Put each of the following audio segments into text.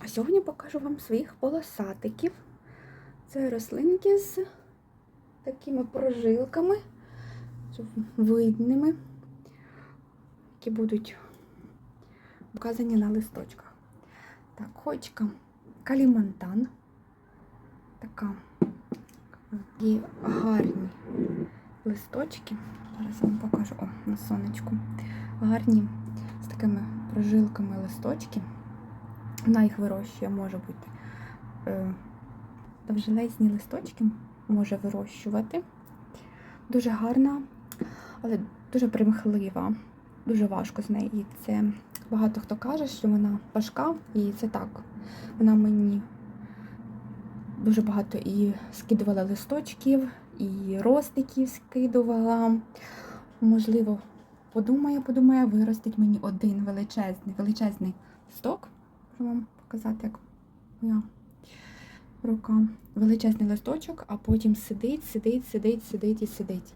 А сьогодні покажу вам своїх полосатиків. Це рослинки з такими прожилками, видними, які будуть вказані на листочках. Так, хочка калімантан. Така і гарні листочки. Зараз вам покажу О, на сонечку. Гарні з такими прожилками листочки. Вона їх вирощує, може бути е, довжелезні листочки може вирощувати. Дуже гарна, але дуже примхлива. Дуже важко з нею. І це багато хто каже, що вона важка, і це так. Вона мені дуже багато і скидувала листочків, і ростиків скидувала. Можливо, подумає, подумає, виростить мені один величезний, величезний сток. Можу вам показати, як моя рука. Величезний листочок, а потім сидить, сидить, сидить, сидить і сидить.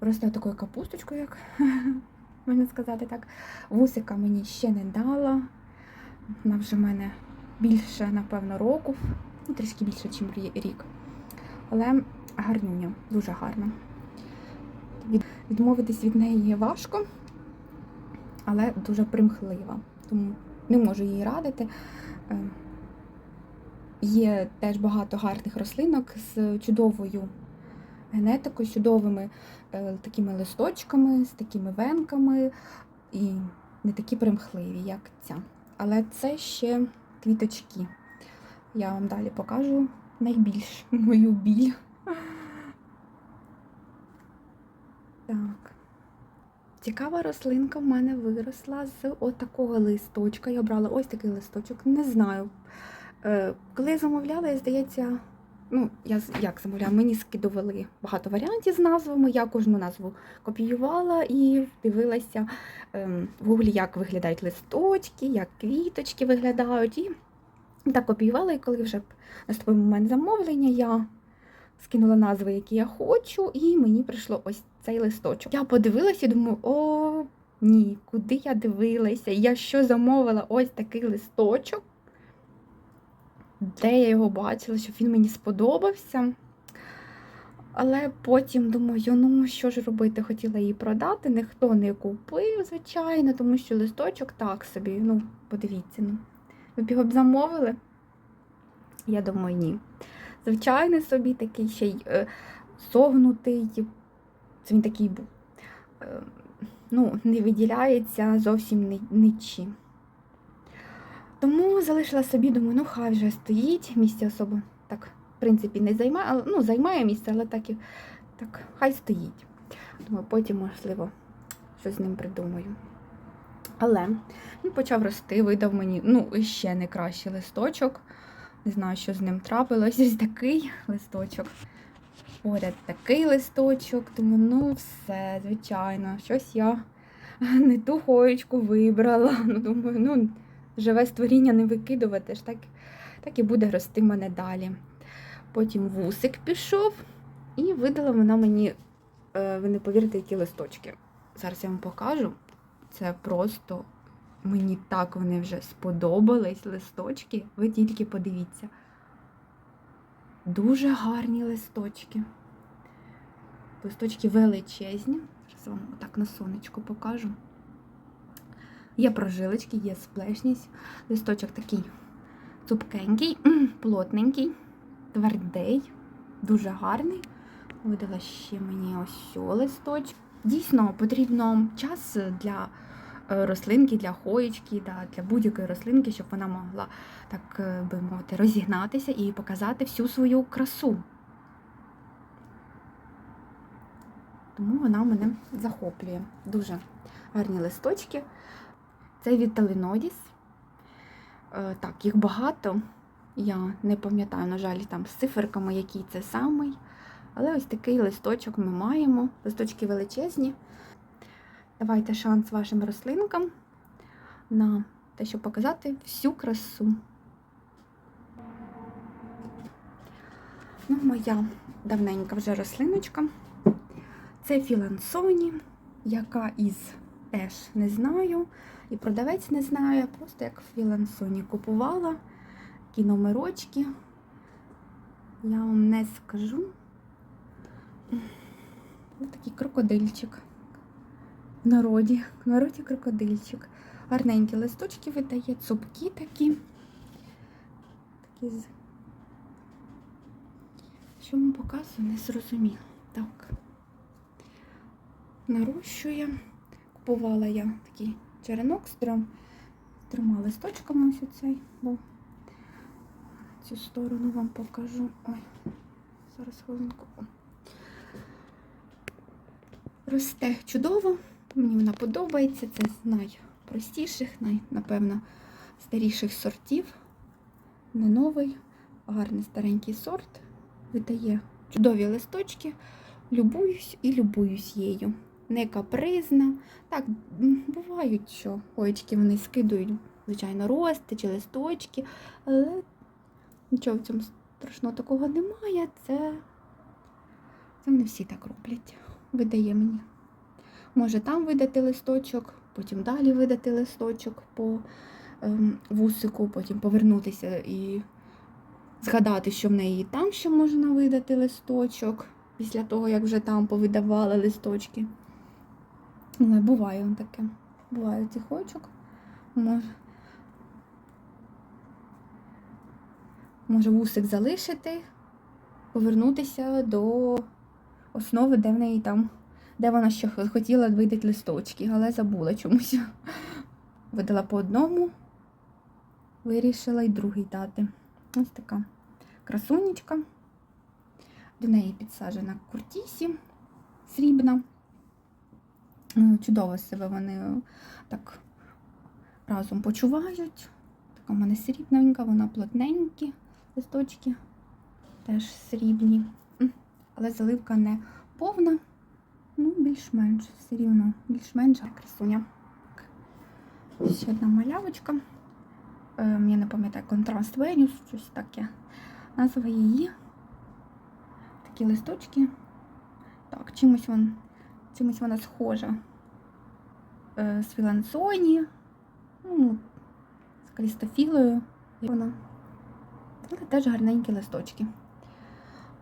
Росте такою капусточкою, як можна сказати так. Вусика мені ще не дала. Вона вже в мене більше, напевно, року, ну, трішки більше, ніж рік. Але гарнюня, дуже гарна. Відмовитись від неї важко, але дуже примхлива. Тому не можу їй радити. Е, Є теж багато гарних рослинок з чудовою генетикою, з чудовими е, такими листочками, з такими венками і не такі примхливі, як ця. Але це ще квіточки. Я вам далі покажу найбільш мою біль. Так. Цікава рослинка в мене виросла з отакого листочка. Я брала ось такий листочок, не знаю. Е, Коли я замовляла, я, здається, ну, я як замовляла, мені скидували багато варіантів з назвами. Я кожну назву копіювала і дивилася ем, в гуглі, як виглядають листочки, як квіточки виглядають. І так копіювала, і коли вже наступив момент замовлення, я скинула назви, які я хочу, і мені прийшло ось цей листочок. Я подивилася і думаю, о, ні, куди я дивилася? Я що замовила ось такий листочок, де я його бачила, щоб він мені сподобався. Але потім думаю, ну що ж робити, хотіла її продати, ніхто не купив, звичайно, тому що листочок так собі, ну, подивіться, ну. Ви б його б замовили? Я думаю, ні. Звичайно, собі такий ще й е, согнутий. Це він такий був. Е, ну, не виділяється зовсім нічим. Тому залишила собі, думаю, ну хай вже стоїть, місця особо так, в принципі, не займає, але, ну, займає місце, але так і так, хай стоїть. Думаю, потім, можливо, щось з ним придумаю. Але він почав рости, видав мені ну, ще не кращий листочок. Не знаю, що з ним трапилось. Ось такий листочок. Поряд такий листочок. Думаю, ну все, звичайно, щось я не ту хоєчку вибрала. Ну, думаю, ну, живе створіння не викидувати, ж так, так і буде рости мене далі. Потім вусик пішов, і видала вона мені, е, ви не повірите, які листочки. Зараз я вам покажу. Це просто мені так вони вже сподобались листочки. Ви тільки подивіться. Дуже гарні листочки. Листочки величезні. Зараз вам отак на сонечку покажу. Є прожилочки, є сплешність. Листочок такий цупкенький, плотненький, твердий, дуже гарний. Видала ще мені ось листочок. Дійсно, потрібно час для рослинки, для хоєчки, для будь-якої рослинки, щоб вона могла, так е, би мовити, розігнатися і показати всю свою красу. Тому вона мене захоплює. Дуже гарні листочки. Це Віталінодіс. Е, Так, їх багато. Я не пам'ятаю, на жаль, там з циферками, який це самий. Але ось такий листочок ми маємо. Листочки величезні. Давайте шанс вашим рослинкам на те, щоб показати всю красу. Ну, моя давненька вже рослиночка. Це філансоні, яка із теж не знаю. і продавець не знаю, просто як Філансоні купувала такі номерочки. Я вам не скажу. Ось такий крокодильчик. В народі, в народі крокодильчик. Гарненькі листочки видає, цупкі такі. Такі з. Що вам показую, не зрозуміло. Так. Нарощує. Купувала я такий черенок з трьом, з трьома листочками ось оцей був. Цю сторону вам покажу. Ой, зараз хвилинку. Росте чудово, мені вона подобається. Це з найпростіших, най, напевно, старіших сортів. Не новий, гарний старенький сорт. Видає чудові листочки. Любуюсь і любуюсь їю. Не капризна. Так, бувають, що хоєчки вони скидують, звичайно, рости чи листочки, але нічого в цьому страшного такого немає. Це, це не всі так роблять. Видає мені. Може там видати листочок, потім далі видати листочок по ем, вусику, потім повернутися і згадати, що в неї там ще можна видати листочок після того, як вже там повидавали листочки. Але буває он таке. Буває цих очок. Може, може вусик залишити, повернутися до основи, де в неї там, де вона ще хотіла видати листочки, але забула чомусь. Видала по одному, вирішила й другий дати. Ось така красунечка. До неї підсаджена куртісі срібна. Е, Чудово себе вони е, так разом почувають. Така в мене срібненька, вона плотненькі листочки, теж срібні. Але заливка не повна, ну, більш-менш все рівно, більш-менш красуня. Ще одна малявочка. Е, Я не пам'ятаю, контраст Венюс, щось таке. Назва її. Такі листочки. Так, чимось, вон, чимось вона схожа е, з Філансоні, ну, з Крістофілою. Вона. Але теж гарненькі листочки.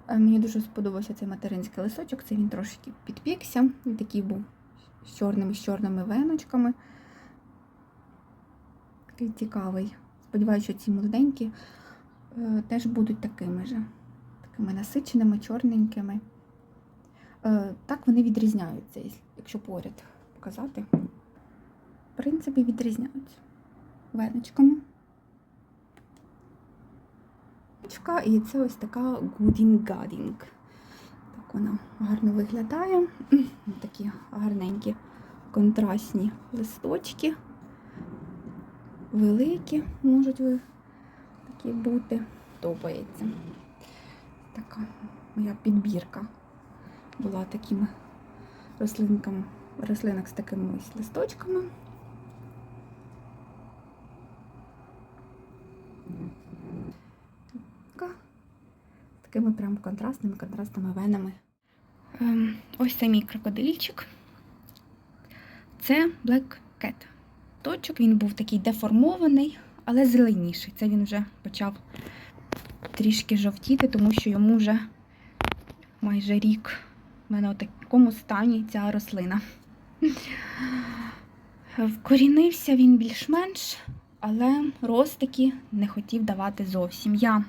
Е, Мені дуже сподобався цей материнський листочок. Це він трошки підпікся. Він такий був з чорними, з чорними веночками. Такий цікавий. Сподіваюся, що ці молоденькі е, теж будуть такими же. Такими насиченими, чорненькими. Е, Так вони відрізняються, якщо поряд показати. В принципі, відрізняються веночками. Веночка, І це ось така гудінг-гадінг. Так вона гарно виглядає. Такі гарненькі контрастні листочки. Великі можуть ви такі бути. Подобається. Така моя підбірка була такими рослинками, рослинок з такими ось листочками. Такими прям контрастними, контрастними венами. Ем, ось цей мій крокодильчик. Це Black Cat. Точок він був такий деформований, але зеленіший. Це він вже почав трішки жовтіти, тому що йому вже майже рік в мене у такому стані ця рослина. Вкорінився він більш-менш, але ростики не хотів давати зовсім. Я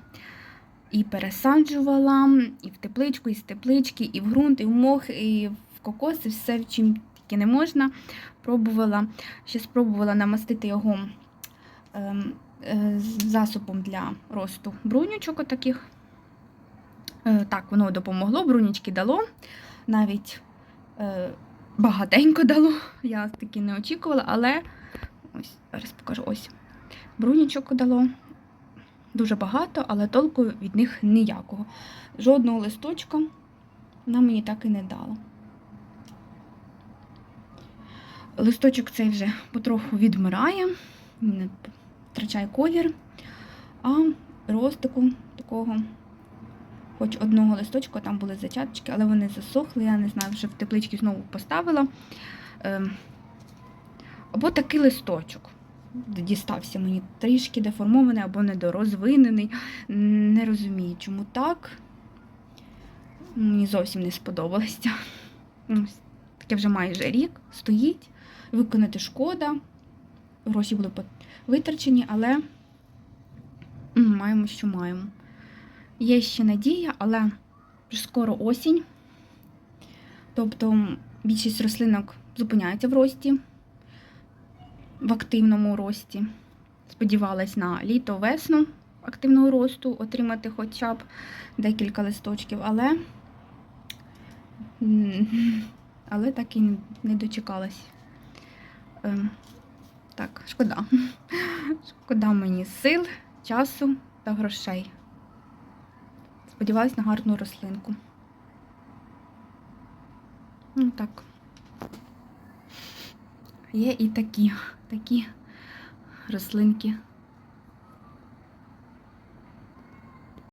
і пересаджувала, і в тепличку, і з теплички, і в ґрунт, і в мох, і в кокоси, все чим тільки не можна. Пробувала, ще спробувала намастити його ем, е, засобом для росту брунючок отаких. Е, Так, воно допомогло, брунічки дало, навіть е, багатенько дало. Я таки не очікувала, але ось зараз покажу ось. Брунічок дало дуже багато, але толку від них ніякого. Жодного листочка вона мені так і не дала. Листочок цей вже потроху відмирає, втрачає колір, а ростику такого хоч одного листочка, там були зачаточки, але вони засохли. Я не знаю, вже в тепличці знову поставила. Ем, Або такий листочок. Дістався мені трішки деформований або недорозвинений. Не розумію, чому так. Мені зовсім не сподобалося. Таке вже майже рік стоїть. Виконати шкода. Гроші були витрачені, але маємо, що маємо. Є ще надія, але вже скоро осінь. Тобто більшість рослинок зупиняється в рості, в активному рості. Сподівалась на літо, весну активного росту отримати хоча б декілька листочків, але, але так і не- дочекалась. Ем, Так, шкода. Шкода мені сил, часу та грошей. Сподіваюсь на гарну рослинку. Ну так. Є і такі, такі рослинки